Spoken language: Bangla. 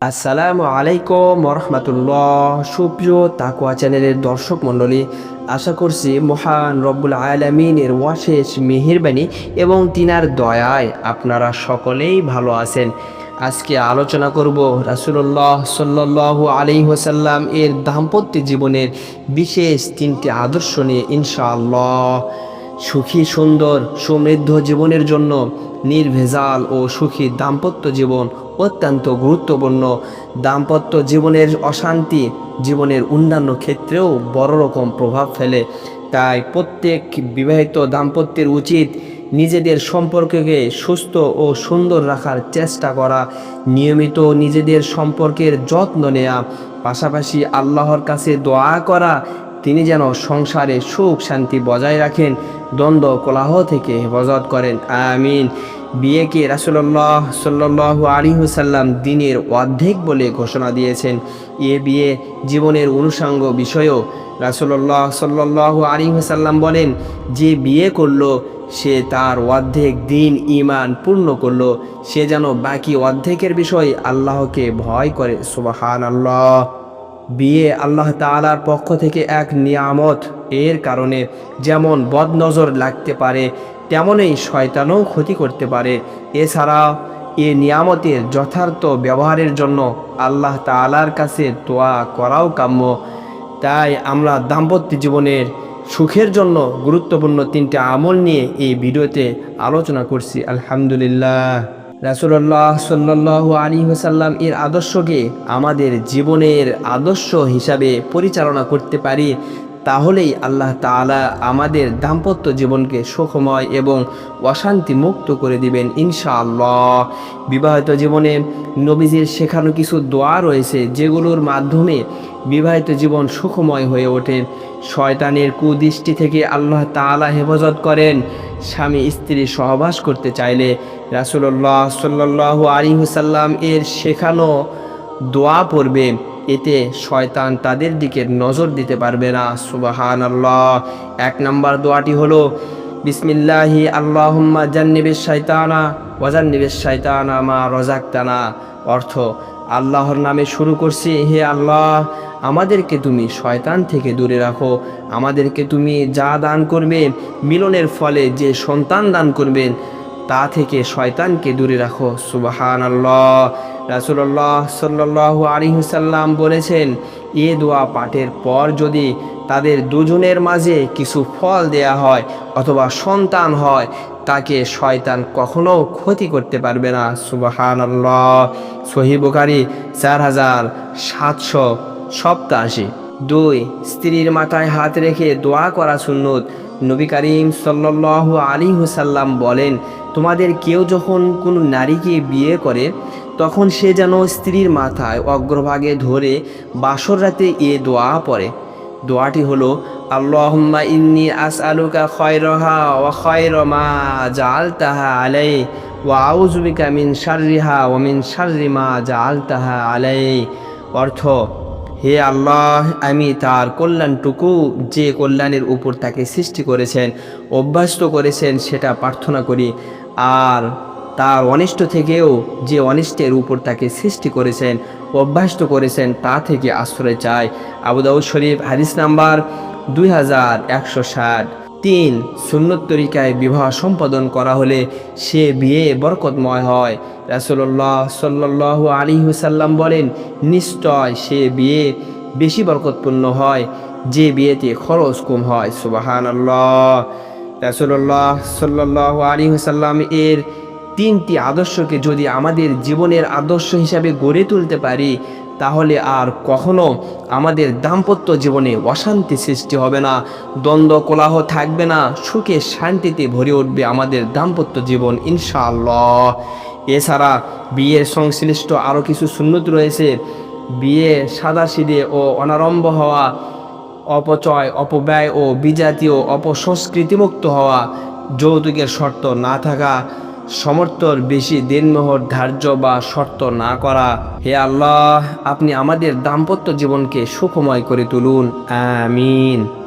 আসসালামু আলাইকুম রহমতুল্লাহ সুপ্রিয় তাকুয়া চ্যানেলের দর্শক মণ্ডলী, আশা করছি মহান রব্বুল আলমিনের ওয়াশেষ মেহেরবানি এবং তিনার দয়ায় আপনারা সকলেই ভালো আছেন। আজকে আলোচনা করব রাসুল্লাহ সাল্লাহ আলি ওসাল্লাম এর দাম্পত্য জীবনের বিশেষ তিনটি আদর্শ নিয়ে ইনশাআল্লাহ। সুখী, সুন্দর, সমৃদ্ধ জীবনের জন্য নির্ভেজাল ও সুখী দাম্পত্য জীবন অত্যন্ত গুরুত্বপূর্ণ। দাম্পত্য জীবনের অশান্তি জীবনের অন্যান্য ক্ষেত্রেও বড় রকম প্রভাব ফেলে। তাই প্রত্যেক বিবাহিত দাম্পত্যের উচিত নিজেদের সম্পর্ককে সুস্থ ও সুন্দর রাখার চেষ্টা করা। নিয়মিত নিজেদের সম্পর্কের যত্ন নেওয়া পাশাপাশি আল্লাহর কাছে দোয়া করা তিনি যেন সংসারে সুখ শান্তি বজায় রাখেন, দ্বন্দ্ব কোলাহ থেকে হেফাজত করেন। আমিন। বিয়েকে রাসুল্লাহ সাল্লাহ আলী হুসাল্লাম দিনের অর্ধেক বলে ঘোষণা দিয়েছেন। এ বিয়ে জীবনের অনুষঙ্গ বিষয়ও। রাসুল্লাহ সাল্লাহ আলী হুসাল্লাম বলেন, যে বিয়ে করল, সে তার অর্ধেক দিন ইমান পূর্ণ করল। সে যেন বাকি অর্ধেকের বিষয় আল্লাহকে ভয় করে। সুবাহান আল্লাহ বিয়ে আল্লাহ তালার পক্ষ থেকে এক নিয়ামত। এর কারণে যেমন বদনজর লাগতে পারে, তেমনই শয়তানও ক্ষতি করতে পারে। এছাড়া এ নিয়ামতের যথার্থ ব্যবহারের জন্য আল্লাহ তালার কাছে দোয়া করাও কাম্য। তাই আমরা দাম্পত্য জীবনের সুখের জন্য গুরুত্বপূর্ণ তিনটে আমল নিয়ে এই ভিডিওতে আলোচনা করছি। আলহামদুলিল্লাহ। রাসুল্লাহ সাল্লাহ আলী সাল্লাম এর আদর্শকে আমাদের জীবনের আদর্শ হিসাবে পরিচালনা করতে পারি, তাহলেই আল্লাহ তালা আমাদের দাম্পত্য জীবনকে সুখময় এবং অশান্তি মুক্ত করে দিবেন ইনশাআল্লাহ। বিবাহিত জীবনে নবীজির শেখানো কিছু দোয়া রয়েছে, যেগুলোর মাধ্যমে বিবাহিত জীবন সুখময় হয়ে ওঠে। শয়তানের কুদৃষ্টি থেকে আল্লাহ তালা হেফাজত করেন। স্বামী স্ত্রী সহবাস করতে চাইলে রাসুল্লাহ সাল্লাহ আলী হুসাল্লাম এর শেখানো দোয়া পড়বে। এতে শয়তান তাদের দিকে নজর দিতে পারবে না। সুবাহান আল্লাহ এক নম্বর দোয়াটি হলো, বিসমিল্লাহি আল্লাহুম্মা জান্নিবেশ শৈতানা ওয়াজান্নিবেশ শৈতানা মা রজাক্তানা অর্থ আল্লাহর নামে শুরু করছি, হে আল্লাহ, আমাদেরকে তুমি শয়তান থেকে দূরে রাখো। আমাদেরকে তুমি যা দান করবে, মিলনের ফলে যে সন্তান দান করবেন তা থেকে শয়তানকে দূরে রাখো। সুবাহান আল্লাহ রাসুল্লাহ সাল্লাহ আলিহসাল্লাম বলেছেন, এ দোয়া পাঠের পর যদি তাদের দুজনের মাঝে কিছু ফল দেয়া হয় অথবা সন্তান হয়, তাকে শয়তান কখনো ক্ষতি করতে পারবে না। সুবাহান আল্লাহ সহিবুকারী চার হাজার সাতশো সপ্তাশি দুই, স্ত্রীর মাথায় হাত রেখে দোয়া করা সুন্নত। নবী করিম সাল্লাহ আলী হুসাল্লাম বলেন, তোমাদের কেউ যখন কোনো নারীকে বিয়ে করে, তখন সে যেন স্ত্রীর মাথায় অগ্রভাগে ধরে বাসর রাতে এ দোয়া পড়ে। দোয়াটি হলো, আল্লাহুম্মা ইন্নি আসআলুকা খয়রহা ওয়া খয়র মা জাআলতাহা আলাই ওয়া আউযু বিকা মিন শাররিহা ওয়া মিন শাররি মা জাআলতাহা আলাই অর্থ, হে আল্লাহ, আমি তার কল্যাণটুকু যে কল্যাণের উপর তাকে সৃষ্টি করেছেন, অভ্যস্ত করেছেন, সেটা প্রার্থনা করি। আর তার অনিষ্ট থেকেও যে অনিষ্টের উপর তাকে সৃষ্টি করেছেন, অভ্যাস্ত করেছেন, তা থেকে আশ্রয় চায়। আবুদাউদ শরীফ, হাদিস নাম্বার দুই হাজার একশো ষাট। তিন, সুন্নত তরিকায় বিবাহ সম্পাদন করা হলে সে বিয়ে বরকতময় হয়। রাসুল্লাহ সাল্লাহ আলী হুসাল্লাম বলেন, নিশ্চয় সে বিয়ে বেশি বরকতপূর্ণ হয়, যে বিয়েতে খরচ কম হয়। সুবাহান আল্লাহ রাসুল্লাহ সাল্লাহ আলী হুসাল্লাম এর তিনটি আদর্শকে যদি আমাদের জীবনের আদর্শ হিসাবে গড়ে তুলতে পারি, তাহলে আর কখনো আমাদের দাম্পত্য জীবনে অশান্তি সৃষ্টি হবে না, দ্বন্দ্ব কোলাহ থাকবে না, সুখে শান্তিতে ভরে উঠবে আমাদের দাম্পত্য জীবন, ইনশাআল্লাহ। এছাড়া বিয়ের সংশ্লিষ্ট আরও কিছু সুন্নত রয়েছে, বিয়ে সাদাসিদে ও অনারম্ভ হওয়া, অপচয়, অপব্যয় ও বিজাতীয় অপসংস্কৃতিমুক্ত হওয়া, যৌতুকের শর্ত না থাকা সমর্থর বেশি দিনমোহর ধার্য বা শর্ত না করা। হে আল্লাহ, আপনি আমাদের দাম্পত্য জীবনকে সুখময় করে তুলুন। আমিন।